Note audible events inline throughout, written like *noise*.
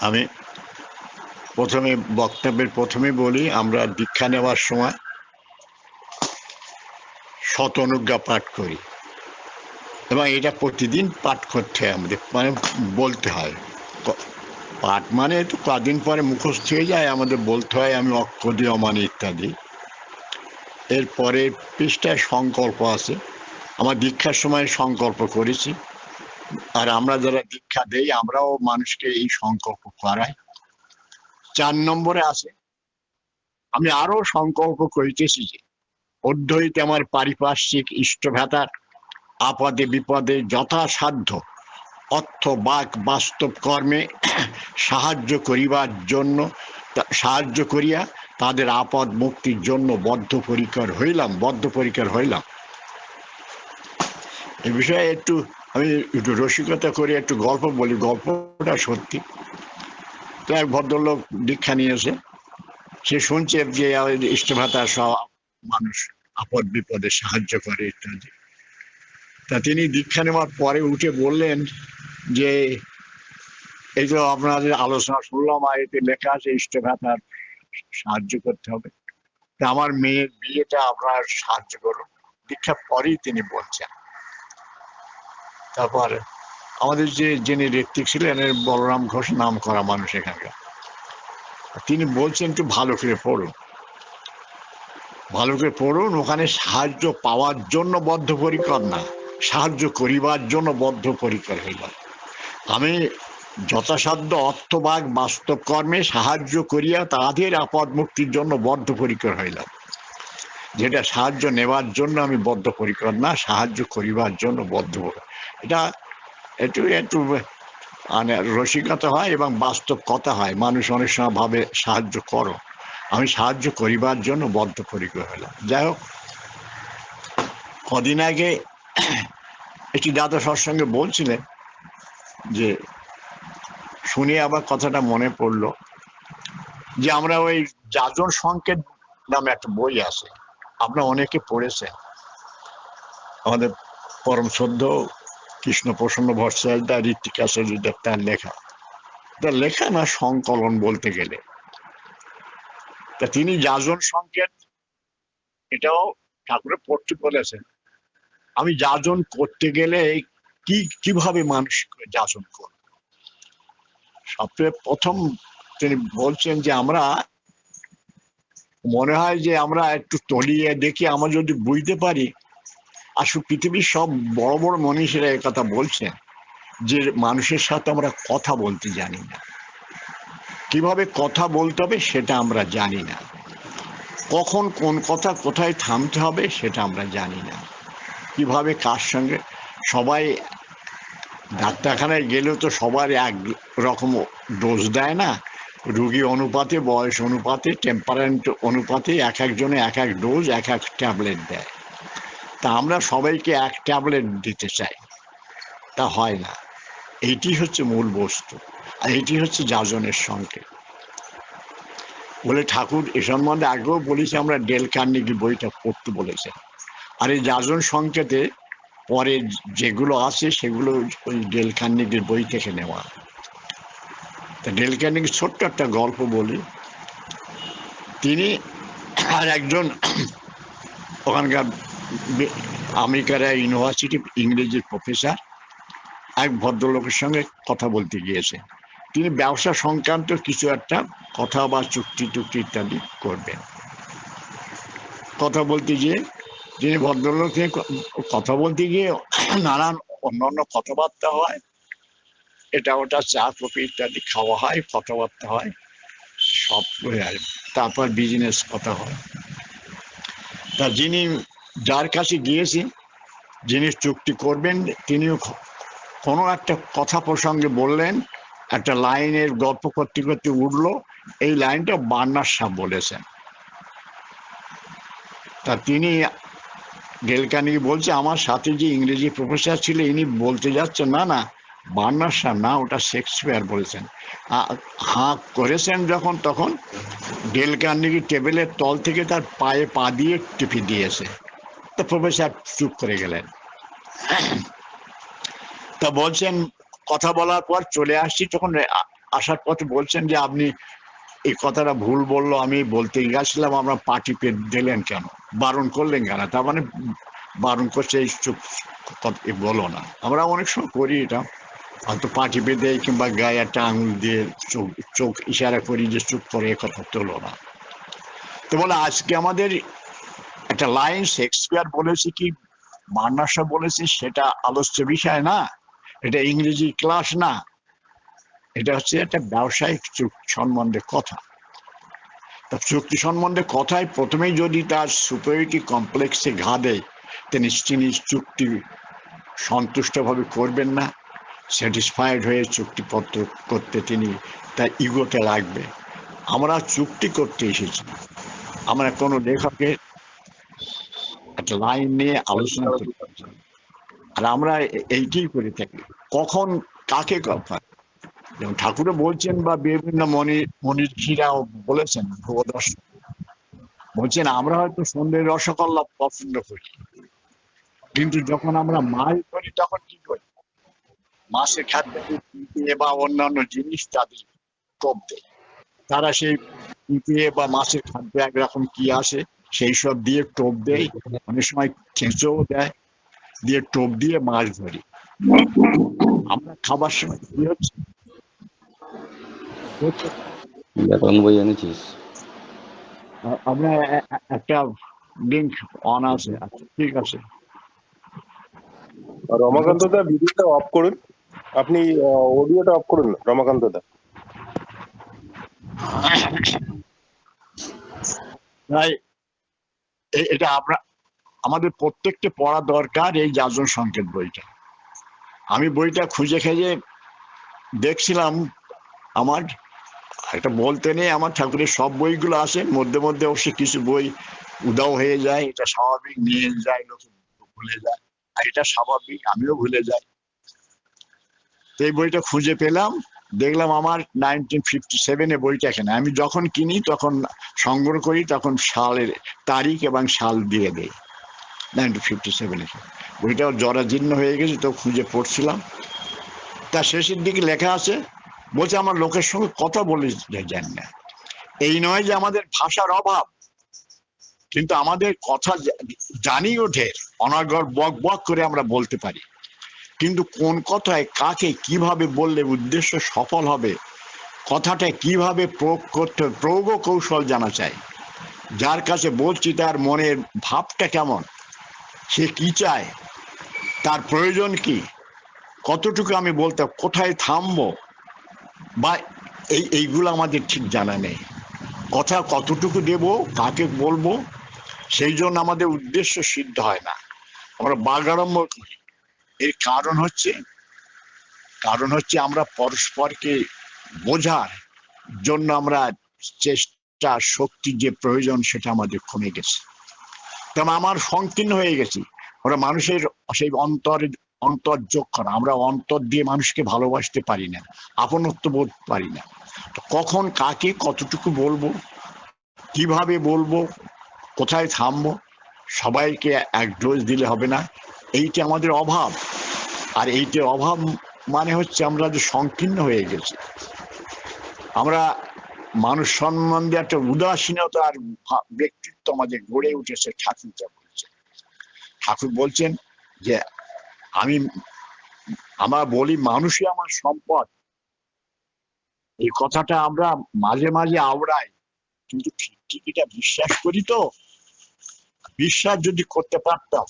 আমি প্রথমে বক্তব্যের প্রথমে বলি, আমরা দীক্ষা নেওয়ার সময় শত অনুজ্ঞা পাঠ করি। এবং এটা প্রতিদিন পাঠ করতে হয় আমাদের মানে বলতে হয়। পাঠ মানে তো কদিন পরে মুখস্থ হয়ে যায়, আমাদের বলতে হয় আমি অক্ষ অক্ষদি, অমানি ইত্যাদি। এরপরে পৃষ্ঠায় সংকল্প আছে। আমার দীক্ষার সময় সংকল্প করেছি। আর আমরা যারা দীক্ষা দেই, আমরাও মানুষকে এই সংকল্প করাই। চার নম্বরে আছে, আমি আরও সংকল্প করিতেছি যে অধ্যয়িতে আমার পারিপার্শ্বিক ইষ্টভ্যাতার আপদে বিপদে যথাসাধ্য অর্থ, বাক, বাস্তব কর্মে সাহায্য করিবার জন্য সাহায্য করিয়া তাদের আপদ মুক্তির জন্য বদ্ধপরিকর হইলাম বদ্ধপরিকর হইলাম। এ বিষয়ে একটু আমি একটু রসিকতা করে একটু গল্প বলি, গল্পটা সত্যি। তো এক ভদ্রলোক দীক্ষা নিয়েছে। সে শুনছে যে ইষ্টভাতা সব মানুষ আপদ বিপদে সাহায্য করে ইত্যাদি। তা তিনি দীক্ষা নেওয়ার পরে উঠে বললেন যে, এই তো আপনাদের আলোচনা শুনলাম, আর এতে লেখা আছে ইষ্টভাতার সাহায্য করতে হবে। তা আমার মেয়ের বিয়েটা আপনার সাহায্য করুন। দীক্ষার পরেই তিনি বলছেন। তারপর আমাদের যে যিনি ঋত্বিক ছিলেন বলরাম ঘোষ নাম করা মানুষ এখানকার। তিনি বলছেন একটু ভালো করে পড়ুন। ভালো করে পড়ুন, ওখানে সাহায্য পাওয়ার জন্য বদ্ধপরিকর না, সাহায্য করিবার জন্য বদ্ধপরিকর হইল। আমি যথাসাধ্য অর্থবাগ বাস্তব কর্মে সাহায্য করিয়া তাদের আপদ মুক্তির জন্য বদ্ধপরিকর হইলাম। যেটা সাহায্য নেওয়ার জন্য আমি বদ্ধপরিকর না, সাহায্য করিবার জন্য বদ্ধ এটা একটু একটু মানে রসিকতা হয় এবং বাস্তব কথা হয়। মানুষ অনেক সময় ভাবে, সাহায্য করো। আমি সাহায্য করিবার জন্য বদ্ধপরিকর হলাম। যাই হোক, কদিন আগে একটি দাদা সৎসঙ্গে বলছিলেন যে, শুনে আবার কথাটা মনে পড়ল যে, আমরা ওই যাজন সংকেত নামে একটা বই আছে। আপনারা অনেকে পড়েছেন। আমাদের পরম শ্রদ্ধ কৃষ্ণ প্রসন্ন ভট্টাচার্য ঋত্বিকা সজিদার তার লেখা তার লেখা না সংকলন বলতে গেলে। তা তিনি যাজন সংকেত, এটাও ঠাকুরের পড়তে বলেছেন। আমি যাজন করতে গেলে কি, কীভাবে মানুষ যাজন করব? সবচেয়ে প্রথম তিনি বলছেন যে আমরা, মনে হয় যে আমরা একটু তলিয়ে দেখি, আমরা যদি বুঝতে পারি আসলে পৃথিবীর সব বড় বড় মনীষীরা কথা বলছেন যে মানুষের সাথে আমরা কথা বলতে জানি না। কীভাবে কথা বলতে হবে সেটা আমরা জানি না। কখন কোন কথা কোথায় থামতে হবে সেটা আমরা জানি না। কীভাবে কার সঙ্গে সবাই ডাক্তারখানায় গেলেও তো সবার এক রকম ডোজ দেয় না। রুগী অনুপাতে, বয়স অনুপাতে টেম্পারেন্ট অনুপাতে এক একজনে এক এক ডোজ এক এক ট্যাবলেট দেয়। তা আমরা সবাইকে এক ট্যাবলেট দিতে চাই। তা হয় না। এইটি হচ্ছে মূল বস্তু। আর এইটি হচ্ছে যাজনের সংকেত। বলে ঠাকুর, এ সম্বন্ধে আগেও বলেছি আমরা ডেল কার্নিকি বইটা পড়তে বলেছে আর এই যাজন সংকেতে পরে যেগুলো আছে সেগুলো ওই ডেল কার্নিকির বই থেকে নেওয়া। তা ডেল কার্নিকির ছোট্ট একটা গল্প বলি। তিনি আর একজন ওখানকার আমেরিকার ইউনিভার্সিটি ইংরেজির প্রফেসর, এক ভদ্রলোকের সঙ্গে কথা বলতে গিয়েছে। তিনি ব্যবসা সংক্রান্ত কিছু একটা কথা বা চুক্তি টুক্তি ইত্যাদি করবেন। কথা বলতে গিয়ে তিনি ভদ্রলোক কথা বলতে গিয়ে নানান অন্যান্য কথাবার্তা হয়। এটা ওটা চা, কফি ইত্যাদি খাওয়া হয়, কথাবার্তা হয়, সব তারপর বিজনেস কথা হয়। তা যিনি যার কাছে গিয়েছি, যিনি চুক্তি করবেন, তিনিও কোনো একটা কথা প্রসঙ্গে বললেন, একটা লাইনের গল্প করতে করতে উঠল, এই লাইনটা বার্নার সাহ বলেছেন। তা তিনি গেলকানি বলছে, আমার সাথে যে ইংরেজি প্রফেসর ছিল, ইনি বলতে যাচ্ছেন না না বার্নার শাহ না, ওটা শেক্সপিয়ার বলেছেন। হাঁ করেছেন যখন, তখন ডেল কার্নিকি টেবিলের তল থেকে তার পায়ে পা দিয়ে টিপি দিয়েছে। তা প্রফেসর চুপ করে গেলেন। তা বলছেন, কথা বলার পর চলে আসছি। তখন আসার পথে বলছেন যে, আপনি এই কথাটা ভুল বলল, আমি বলতে গেছিলাম, আমরা পার্টি পে দিলেন কেন? বারণ করলেন কেন? তার মানে বারণ করছে, এই চুপ বলো না। আমরা অনেক সময় করি এটা। হয়তো পার্টি পে দেয় কিংবা গায়ে একটা আঙুল দিয়ে চোখ চোখ ইশারা করি যে, চুপ করে কথা তোলো না। তো বলে, আজকে আমাদের একটা লাইন শেক্সপিয়ার বলেছে কি, মান্নাসা বলেছে, সেটা আলোচ্য বিষয় না, এটা ইংরেজি ক্লাস না। এটা হচ্ছে একটা ব্যবসায়িক চুক্তি সম্বন্ধে কথা। তা চুক্তি সম্বন্ধে কথায় প্রথমেই যদি তার সুপারিটি কমপ্লেক্সে ঘা দেয়, তিনি তিনি চুক্তি সন্তুষ্টভাবে করবেন না। স্যাটিসফাইড হয়ে চুক্তিপত্র করতে তিনি তার ইগোতে লাগবে আমরা চুক্তি করতে এসেছি। আমরা কোনো লেখকের লাইন নিয়ে আলোচনা করতে আর আমরা এইটাই করে থাকি। কখন কাকে কথা যেমন ঠাকুরও বলছেন বা বিভিন্ন মনি, মনীষীরাও বলেছেন ভগদর্শন বলছেন, আমরা হয়তো সন্ধ্যের রসগোল্লা পছন্দ করি। কিন্তু যখন আমরা মাছ করি তখন কি করি? মাছের খাদ্য বা অন্যান্য জিনিস তাদের টোপ দেয়। তারা সেই পিঁপড়ে বা মাছের খাদ্য একরকম কি আসে? সেই সব দিয়ে টোপ দেয় অনেক সময় কেঁচোও দেয় দিয়ে টোপ দিয়ে মাছ ধরি। আমরা খাবার সময় কি হচ্ছে? হচ্ছে ব্যাকরণ বই এনেছিস? আ- আপনার এ- এ- একটা লিঙ্ক অন আছে আচ্ছা ঠিক আছে। আর রমাকান্ত দা ভিডিওটা অফ করুন। আপনি অডিওটা অফ করুন রমাকান্ত দা। তাই এ- এটা আমরা, আমাদের প্রত্যেককে পড়া দরকার এই যাজন সংকেত বইটা। আমি বইটা খুঁজে খুঁজে দেখছিলাম, আমার এটা বলতে নেই, আমার ঠাকুরের সব বইগুলো আসে, মধ্যে মধ্যে অবশ্যই কিছু বই উদাও হয়ে যায়, এটা স্বাভাবিক, নিয়ে যায়, লোকে ভুলে যায়, আর এটা স্বাভাবিক, আমিও ভুলে যাই। এই বইটা খুঁজে পেলাম দেখলাম আমার নাইনটিন ফিফটি সেভেনে বইটা এখানে আমি যখন কিনি, তখন সংগ্রহ করি, তখন সালের তারিখ এবং সাল দিয়ে দেয় নাইনটিন ফিফটি সেভেনে বইটাও জরাজীর্ণ হয়ে গেছে, তো খুঁজে পড়ছিলাম। তার শেষের দিকে লেখা আছে, বলছে, আমার লোকের সঙ্গে কথা বলে যান না। এই নয় যে আমাদের ভাষার অভাব, কিন্তু আমাদের কথা জানি ওঠে অনাগর বক বক করে আমরা বলতে পারি। কিন্তু কোন কথায় কাকে কীভাবে বললে উদ্দেশ্য সফল হবে? কথাটা কীভাবে প্রয়োগ করতে প্রয়োগ কৌশল জানা চাই। যার কাছে বলছি তার মনের ভাবটা কেমন? সে কি চায়? তার প্রয়োজন কি? কতটুকু আমি বলতে, কোথায় থামবো? বা এই, এইগুলো আমাদের ঠিক জানা নেই। কথা কতটুকু দেব, কাকে বলব, সেই জন্য আমাদের উদ্দেশ্য সিদ্ধ হয় না। আমরা বাগাড়ম্বর করি। এর কারণ হচ্ছে কারণ হচ্ছে আমরা পরস্পরকে বোঝার জন্য আমরা চেষ্টা, শক্তি যে প্রয়োজন সেটা আমাদের কমে গেছে। তেমন আমার সংকীর্ণ হয়ে গেছি। ওরা মানুষের সেই অন্তর অন্তর যোগ করা, আমরা অন্তর দিয়ে মানুষকে ভালোবাসতে পারি না, আপনত্ব বোধ পারি না। কখন কাকে কতটুকু বলব, কীভাবে বলব, কোথায় থামবো, সবাইকে এক ডোজ দিলে হবে না, এইটা আমাদের অভাব। আর এইটার অভাব মানে হচ্ছে আমরা যে সংকীর্ণ হয়ে গেছি। আমরা মানুষ সম্বন্ধে একটা উদাসীনতার ভা- ব্যক্তিত্ব আমাদের গড়ে উঠেছে ঠাকুর যা বলছেন ঠাকুর বলছেন যে, আমি, আমরা বলি মানুষই আমার সম্পদ। এই কথাটা আমরা মাঝে মাঝে আওড়াই। কিন্তু ঠিক এটা বিশ্বাস করি তো? বিশ্বাস যদি করতে পারতাম,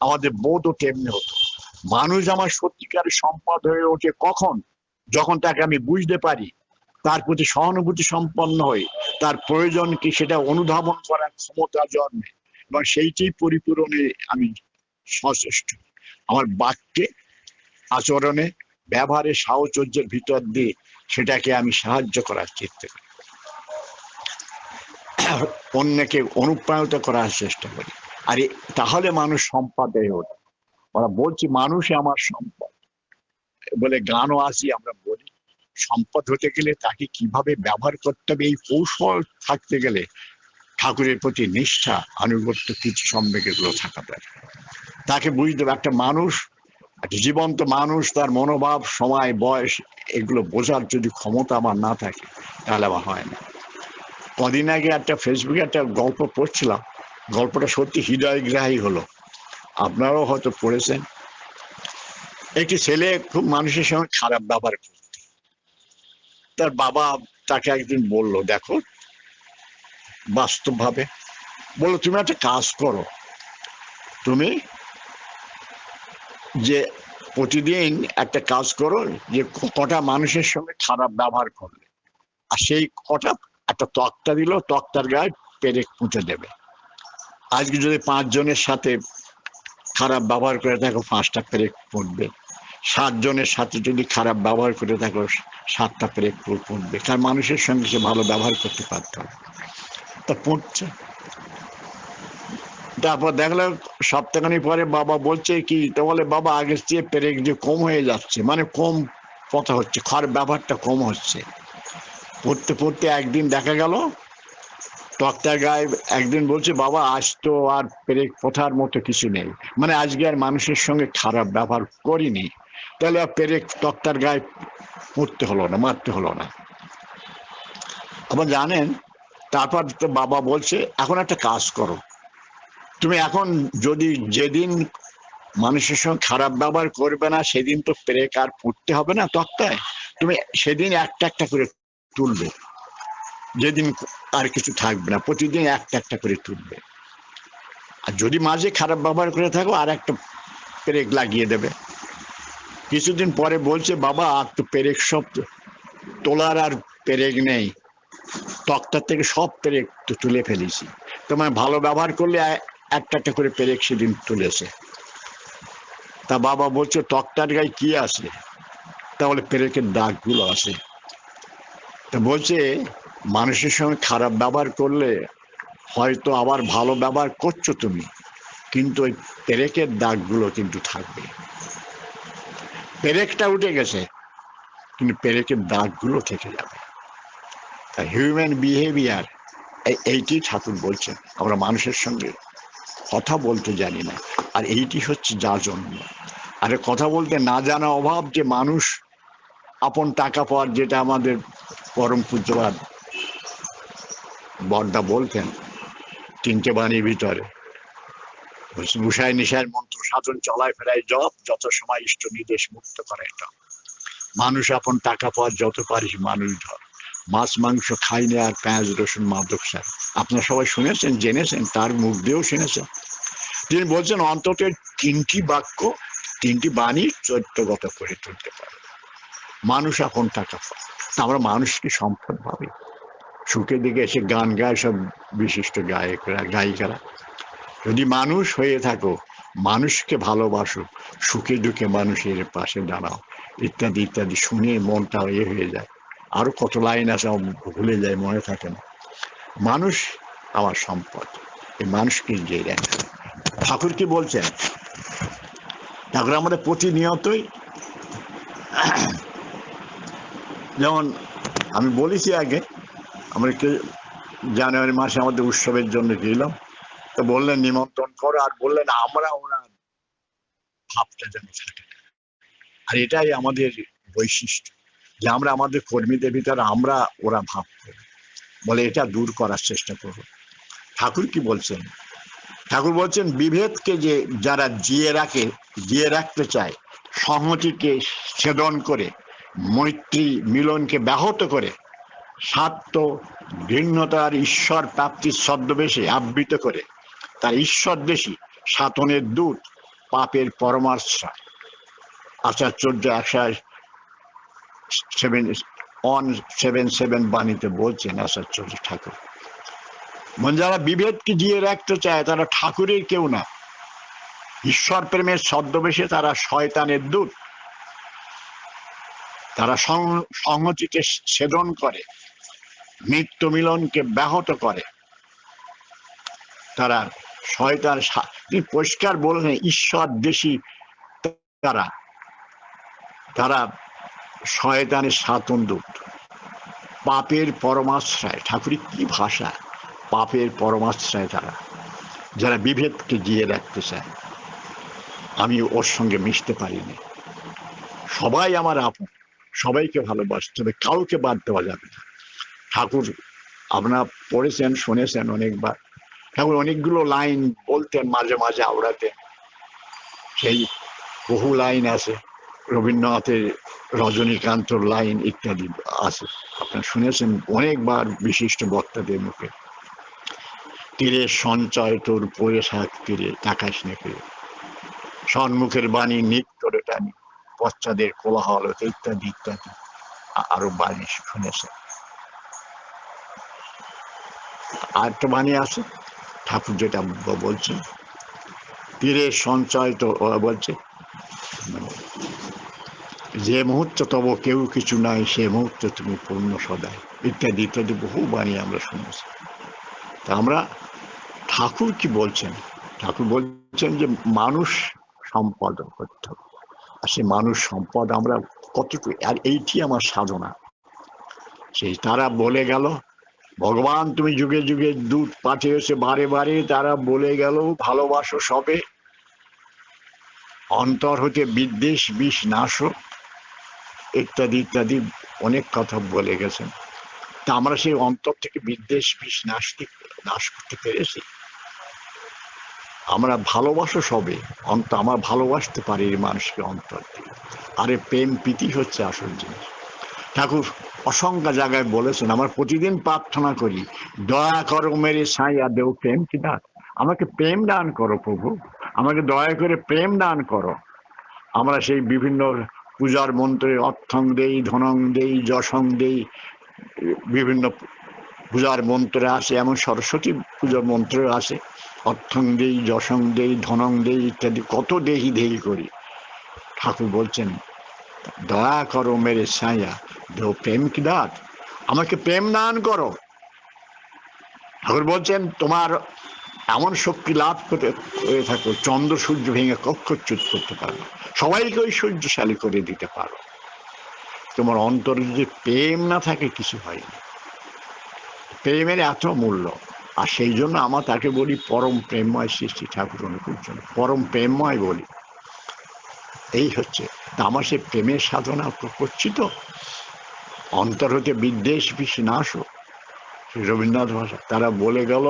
আমাদের বোধও তেমনি হতো। মানুষ আমার সত্যিকারের সম্পদ হয়ে ওঠে কখন? যখন তাকে আমি বুঝতে পারি, তার প্রতি সহানুভূতি সম্পন্ন হই, তার প্রয়োজন কি সেটা অনুধাবন করার ক্ষমতা জন্মে এবং সেইটি পরিপূরণে আমি সচেষ্ট। আমার বাক্যে, আচরণে, ব্যবহারে, সাহচর্যের ভিতর দিয়ে সেটাকে আমি সাহায্য করার চেষ্টা করি। অন্যকে অনুপ্রাণিত করার চেষ্টা করি। আর, তাহলে মানুষ সম্পদ হয়ে ওঠে। ওরা বলছি মানুষ আমার সম্পদ। বলে, গানও আসি, আমরা বলি। সম্পদ হতে গেলে তাকে কীভাবে ব্যবহার করতে হবে? এই কৌশল থাকতে গেলে ঠাকুরের প্রতি নিষ্ঠা, আনুগত্য কিছু সম্বেগ এগুলো থাকা দরকার। তাকে বুঝতে হবে একটা মানুষ, একটা জীবন্ত মানুষ, তার মনোভাব, সময়, বয়স, এগুলো বোঝার যদি ক্ষমতা আমার না থাকে, তাহলে আবার হয় না। কদিন আগে একটা ফেসবুকে একটা গল্প পড়ছিলাম। গল্পটা সত্যি হৃদয়গ্রাহী হলো। আপনারাও হয়তো পড়েছেন। একটি ছেলে খুব মানুষের সঙ্গে খারাপ ব্যবহার করত তার বাবা তাকে একদিন বলল, দেখো, বাস্তবভাবে বলল, তুমি একটা কাজ করো। তুমি যে প্রতিদিন একটা কাজ করো, যে কটা মানুষের সঙ্গে খারাপ ব্যবহার করলে। আর সেই কটা একটা তক্তা দিল, তক্তার গায়ে পেরেক পুঁতে দেবে। আজকে যদি পাঁচজনের সাথে খারাপ ব্যবহার করে থাকো পাঁচটা পেরেক পড়বে। সাতজনের সাথে যদি খারাপ ব্যবহার করে থাকো সাতটা পেরেক পড়বে। কারণ মানুষের সঙ্গে সে ভালো ব্যবহার করতে পারত। তা পড়ছে। তারপর দেখলাম সপ্তাহখানি পরে বাবা বলছে কি, তো বলে, বাবা, আগের চেয়ে পেরেক যে কম হয়ে যাচ্ছে মানে কম কথা হচ্ছে, খারাপ ব্যবহারটা কম হচ্ছে। পড়তে পড়তে একদিন দেখা গেল তক্তার গায়ে একদিন বলছে, বাবা, আজ তো আর পেরেক পথার মতো কিছু নেই। মানে আজকে আর মানুষের সঙ্গে খারাপ ব্যবহার করিনি। তাহলে আর পেরেক তক্তার গায়ে পড়তে হলো না, মারতে হলো না। আবার জানেন, তারপর তো বাবা বলছে, এখন একটা কাজ করো। তুমি এখন যদি যেদিন মানুষের সঙ্গে খারাপ ব্যবহার করবে না, সেদিন তো পেরেক আর পড়তে হবে না, তক্তায়। তুমি সেদিন একটা একটা করে তুলবে। যেদিন আর কিছু থাকবে না, প্রতিদিন একটা একটা করে তুলবে। আর যদি মাঝে খারাপ ব্যবহার করে থাকো, আর একটা পেরেক লাগিয়ে দেবে। কিছুদিন পরে বলছে, বাবা, আর তো পেরেক সব তোলার আর পেরেক নেই। তক্তার থেকে সব পেরেক তো তুলে ফেলেছি। তোমার ভালো ব্যবহার করলে একটা একটা করে পেরেক সেদিন তুলেছে। তা বাবা বলছে, তক্তার গায়ে কি আছে? তাহলে পেরেকের দাগগুলো আছে। তা বলছে মানুষের সঙ্গে খারাপ ব্যবহার করলে হয়তো আবার ভালো ব্যবহার করছ তুমি, কিন্তু ওই পেরেকের দাগগুলো কিন্তু থাকবে। পেরেকটা উঠে গেছে, কিন্তু পেরেকের দাগগুলো থেকে যাবে। তা হিউম্যান বিহেভিয়ার এইটি ঠাকুর বলছেন, আমরা মানুষের সঙ্গে কথা বলতে জানি না, আর এইটি হচ্ছে যা জন্ম। আর কথা বলতে না জানা অভাব যে মানুষ আপন টাকা পাওয়ার যেটা আমাদের পরম পূজ্যবাদ বড়দা বলতেন, তিনটে বাণীর ভিতরে। উষায় নিশায় মন্ত্র, সাধন, চলায় ফেরায় জপ, যত সময় ইষ্ট নির্দেশ মুক্ত করে এটা। মানুষ আপন টাকা পাওয়ার যত পারিস মানুষ ধর। মাছ, মাংস খাই না, আর পেঁয়াজ, রসুন, মাদক সার। আপনারা সবাই শুনেছেন, জেনেছেন, তার মুখ দিয়েও শুনেছেন। তিনি বলছেন, অন্তত তিনটি বাক্য, তিনটি বাণী চৈত্যগত করে তুলতে পারে মানুষ এখন টাকা পায়। আমরা মানুষকে সম্পদ ভাবি। সুখের দিকে এসে গান গায় সব বিশিষ্ট গায়করা, গায়িকারা। যদি মানুষ হয়ে থাকো, মানুষকে ভালোবাসো, সুখে দুঃখে মানুষের পাশে দাঁড়াও, ইত্যাদি ইত্যাদি শুনে মনটা ইয়ে হয়ে যায়। আরও কত লাইন আছে ভুলে যায়, মনে থাকে না। মানুষ আমার সম্পদ এই মানুষকে যে রাখে ঠাকুর কি বলছেন, ঠাকুর আমাদের প্রতিনিয়তই *clears throat* যেমন আমি বলেছি আগে আমরা একটু জানুয়ারি মাসে আমাদের উৎসবের জন্য গেলাম। তো বললেন, নিমন্ত্রণ করো, আর বললেন, আমরা ওরা ভাবটা যেন আর এটাই আমাদের বৈশিষ্ট্য, যে আমরা আমাদের কর্মীদের ভিতরে আমরা ওরা ভাব বলে, এটা দূর করার চেষ্টা করব ঠাকুর কি বলছেন? ঠাকুর বলছেন, বিভেদকে যে যারা জিয়ে রাখে, জিয়ে রাখতে চায়, সংহতিকে ছেদন করে, মৈত্রী মিলনকে ব্যাহত করে স্বার্থ ভিন্নতার ঈশ্বর প্রাপ্তির ছদ্মবেশে আবৃত করে। তার ঈশ্বরদেশী সাতনের দূত, পাপের পরমাশ্রয়। আচার্য একশো সেভেন, অন সেভেন সেভেন বাণীতে বলছেন আচার্য ঠাকুর। মানে যারা বিভেদকে জিয়ে রাখতে চায়, তারা ঠাকুরের কেউ না। ঈশ্বর প্রেমের ছদ্মবেশে তারা শয়তানের দূত তারা সংহতিকে ছেদন করে, নিত্য মিলনকে ব্যাহত করে। তারা শয়তার তিনি পরিষ্কার বললেন ঈশ্বর দেশি তারা। তারা শয়তানের সাতন দূত। পাপের পরমাশ্রয় ঠাকুরের কি ভাষা? পাপের পরমাশ্রয় তারা, যারা বিভেদকে জিয়ে রাখতে চায়। আমি ওর সঙ্গে মিশতে পারিনি। সবাই আমার আপন। সবাইকে ভালোবাসতে হবে কাউকে বাদ দেওয়া যাবে না। ঠাকুর আপনারা পড়েছেন, শুনেছেন অনেকবার। ঠাকুর অনেকগুলো লাইন বলতেন মাঝে মাঝে আওড়াতে। সেই বহু লাইন আছে, রবীন্দ্রনাথের রজনীকান্তর লাইন ইত্যাদি আছে। আপনারা শুনেছেন অনেকবার বিশিষ্ট বক্তাদের মুখে। তীরে সঞ্চয় তোর পরে শাক তীরে তাকাশ নেপে। সন্মুখের বাণী নিত্যরে টানি। পশ্চাদের কোলাহল ইত্যাদি ইত্যাদি। আরও বাণী শুনেছেন আর একটা বাণী আছে, ঠাকুর যেটা ব- বলছেন তীরের সঞ্চয় তো বলছে, যে মুহূর্ত তব কেউ কিছু নাই, সে মুহূর্তে তুমি পূর্ণ সদায় ইত্যাদি ইত্যাদি, বহু বাণী আমরা শুনেছি। তা আমরা ঠাকুর কি বলছেন? ঠাকুর বলছেন যে মানুষ সম্পদ করতে হবে। আর সে মানুষ সম্পদ আমরা কতটুকু? আর এইটি আমার সাধনা। সেই তারা বলে গেল, ভগবান, তুমি যুগে যুগে দুধ পাঠিয়েছে বারে বারে তারা বলে গেল, ভালোবাসো সবে। অন্তর হতে বিদ্বেষ, বিষ নাশ। ইত্যাদি ইত্যাদি অনেক কথা বলে গেছেন। তা আমরা সেই অন্তর থেকে বিদ্বেষ, বিষ নাশ নাশ করতে পেরেছি। আমরা ভালোবাসো সবে, অন্ত, আমরা ভালোবাসতে পারি এই মানুষকে অন্তর আরে প্রেম, প্রীতি হচ্ছে আসল জিনিস। ঠাকুর, অসংখ্য জায়গায় বলেছেন, আমার প্রতিদিন প্রার্থনা করি, দয়া করো মেরে সাইয়া দেও প্রেম কি দান? আমাকে প্রেম দান করো প্রভু, আমাকে দয়া করে প্রেম দান করো। আমরা সেই বিভিন্ন পূজার মন্ত্রে অর্থং দেই, ধনং দেই, যশং দেই, বিভিন্ন পূজার মন্ত্রে আসে, এমন সরস্বতী পূজার মন্ত্রে আসে। অর্থং দেই, যশং দেই, ধনং দেই ইত্যাদি, কত দেহি দেহি করি। ঠাকুর বলছেন, দয়া করো মেরে ছায়া দেও প্রেম কি দাত? আমাকে প্রেম দান করো। ঠাকুর বলছেন, তোমার এমন শক্তি লাভ করে থাকো, চন্দ্র সূর্য ভেঙে কক্ষচ্যুত করতে পারো সবাইকে ওই সূর্যশালী করে দিতে পারো। তোমার অন্তরে যদি প্রেম না থাকে, কিছু হয় না। প্রেমের এত মূল্য। আর সেই জন্য আমার তাকে বলি পরম প্রেমময় সৃষ্টি ঠাকুর অনুকূল জন্য পরম প্রেমময় বলি। এই হচ্ছে তা আমার সে প্রেমের সাধনা করছি তো অন্তর হতে বিদ্বেষ বিষ নাশ রবীন্দ্রনাথ ভাষা তারা বলে গেল,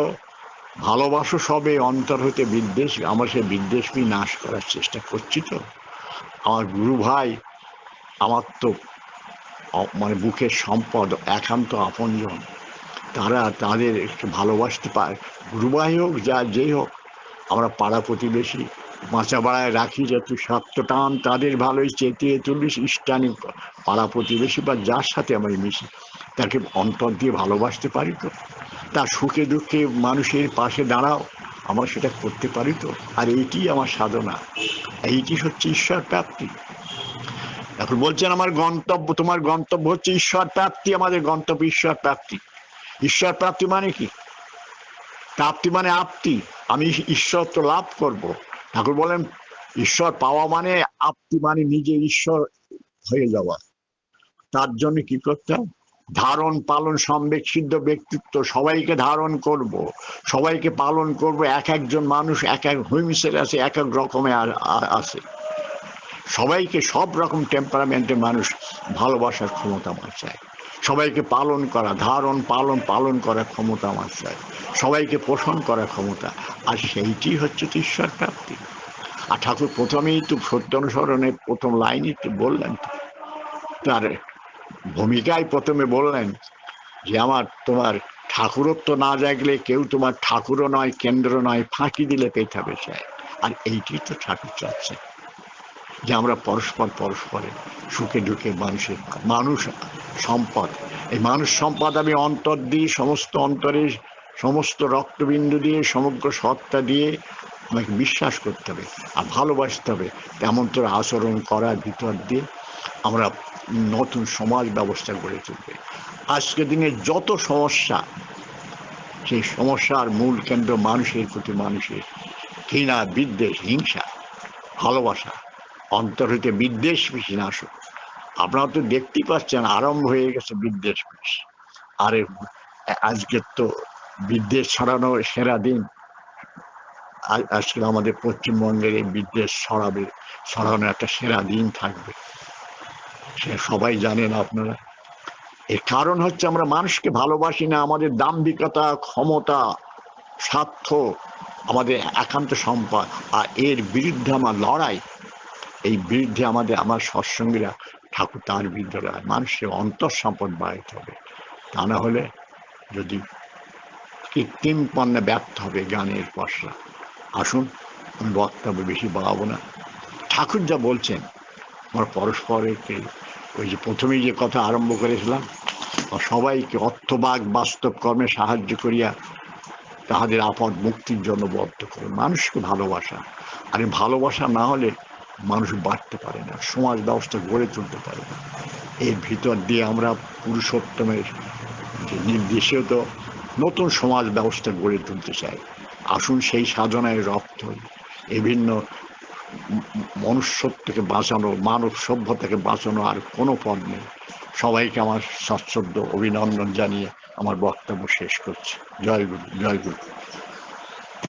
ভালোবাসো সবে, অন্তর হতে বিদ্বেষ, আমার সে বিদ্বেষ বি নাশ করার চেষ্টা করছি তো। আমার গুরু ভাই, আমার তো মানে বুকের সম্পদ একান্ত আপনজন। তারা তাদের একটু ভালোবাসতে পারে। গুরুবাই হোক, যা যেই হোক, আমরা পাড়া প্রতিবেশী মাচা বাড়ায় রাখি যে তুই সত্য টান, তাদের ভালোই চেতিয়ে তুলিস, ইষ্টানি পাড়া প্রতিবেশী বা যার সাথে আমি মিশি, তাকে অন্তর দিয়ে ভালোবাসতে পারি তো। তার সুখে দুঃখে মানুষের পাশে দাঁড়াও, আমরা সেটা করতে পারি তো। আর এইটি আমার সাধনা। এইটি হচ্ছে ঈশ্বর প্রাপ্তি। এখন বলছেন আমার গন্তব্য, তোমার গন্তব্য হচ্ছে ঈশ্বর প্রাপ্তি, আমাদের গন্তব্য ঈশ্বর প্রাপ্তি। ঈশ্বর প্রাপ্তি মানে কি? প্রাপ্তি মানে আপতি আমি ঈশ্বর তো লাভ করব। ঠাকুর বলেন, ঈশ্বর পাওয়া মানে আপতি মানে নিজে ঈশ্বর হয়ে যাওয়া। তার জন্য কি করতে ধারণ, পালন সম্বেক সিদ্ধ ব্যক্তিত্ব সবাইকে ধারণ করব। সবাইকে পালন করব। এক একজন মানুষ এক এক হুইমিসের আছে এক এক আ- আছে। সবাইকে সব রকম টেম্পারামেন্টের মানুষ ভালোবাসার ক্ষমতা আমার চাই সবাইকে পালন করা, ধারণ, পালন পালন করার ক্ষমতা আমার চাই। সবাইকে পোষণ করার ক্ষমতা। আর সেইটি হচ্ছে তো ঈশ্বর প্রাপ্তি। আর ঠাকুর প্রথমেই তো সত্য অনুসরণের প্রথম লাইনই তো বললেন। তার ভূমিকায় প্রথমে বললেন যে, আমার তোমার ঠাকুরত্ব না জাগলে কেউ তোমার ঠাকুরও নয়, কেন্দ্র নয়, ফাঁকি দিলে পেতাবে চায় আর এইটি তো ঠাকুর চাচ্ছে যে, আমরা পরস্পর পরস্পরের সুখে দুঃখে মানুষের মানুষ সম্পদ। এই মানুষ সম্পদ আমি অন্তর দিয়ে সমস্ত অন্তরে, সমস্ত রক্তবিন্দু দিয়ে, সমগ্র সত্তা দিয়ে আমাকে বিশ্বাস করতে হবে আর ভালোবাসতে হবে। তেমন তোর আচরণ করার ভিতর দিয়ে আমরা নতুন সমাজ ব্যবস্থা গড়ে তুলবে। আজকের দিনে যত সমস্যা, সেই সমস্যার মূল কেন্দ্র মানুষের প্রতি মানুষের। ঘৃণা, বিদ্বেষ, হিংসা, ভালোবাসা। অন্তর হইতে বিদ্বেষ বেশি না আসুক। আপনারা তো দেখতেই পাচ্ছেন, আরম্ভ হয়ে গেছে বিদ্বেষ বিষ। আরে, আজকে তো বিদ্বেষ ছড়ানো সেরা দিন। আজকে আমাদের পশ্চিমবঙ্গের এই বিদ্বেষ ছড়াবে ছড়ানোর একটা সেরা দিন থাকবে। সে সবাই জানেন আপনারা। এর কারণ হচ্ছে আমরা মানুষকে ভালোবাসি না, আমাদের দাম্ভিকতা, ক্ষমতা, স্বার্থ, আমাদের একান্ত সম্পদ, আর এর বিরুদ্ধে আমার লড়াই। এই বিরুদ্ধে আমাদের, আমার সৎসঙ্গীরা ঠাকুর তার বিরুদ্ধে লড়াই মানুষের অন্তর সম্পদ বাড়াইতে হবে। তা না হলে যদি কৃত্রিম পণ্যে ব্যর্থ হবে গানের পশরা। আসুন, আমি বক্তব্য বেশি বাড়াবো না। ঠাকুর যা বলছেন, আমার পরস্পরকে ওই যে প্রথমেই যে কথা আরম্ভ করেছিলাম সবাইকে অর্থবাগ বাস্তব কর্মে সাহায্য করিয়া তাহাদের আপদ মুক্তির জন্য বদ্ধ করুন। মানুষকে ভালোবাসা। আর ভালোবাসা না হলে মানুষ বাড়তে পারে না, সমাজ ব্যবস্থা গড়ে তুলতে পারে না। এর ভিতর দিয়ে আমরা পুরুষোত্তমের যে তো নতুন সমাজ ব্যবস্থা গড়ে তুলতে চাই। আসুন সেই সাধনায় হই। এই মনুষ্যত্বকে বাঁচানো, মানব সভ্যতাকে বাঁচানো আর কোনো পথ নেই। সবাইকে আমার সশ্রদ্ধ অভিনন্দন জানিয়ে আমার বক্তব্য শেষ করছি। জয় গুরু জয় গুরু।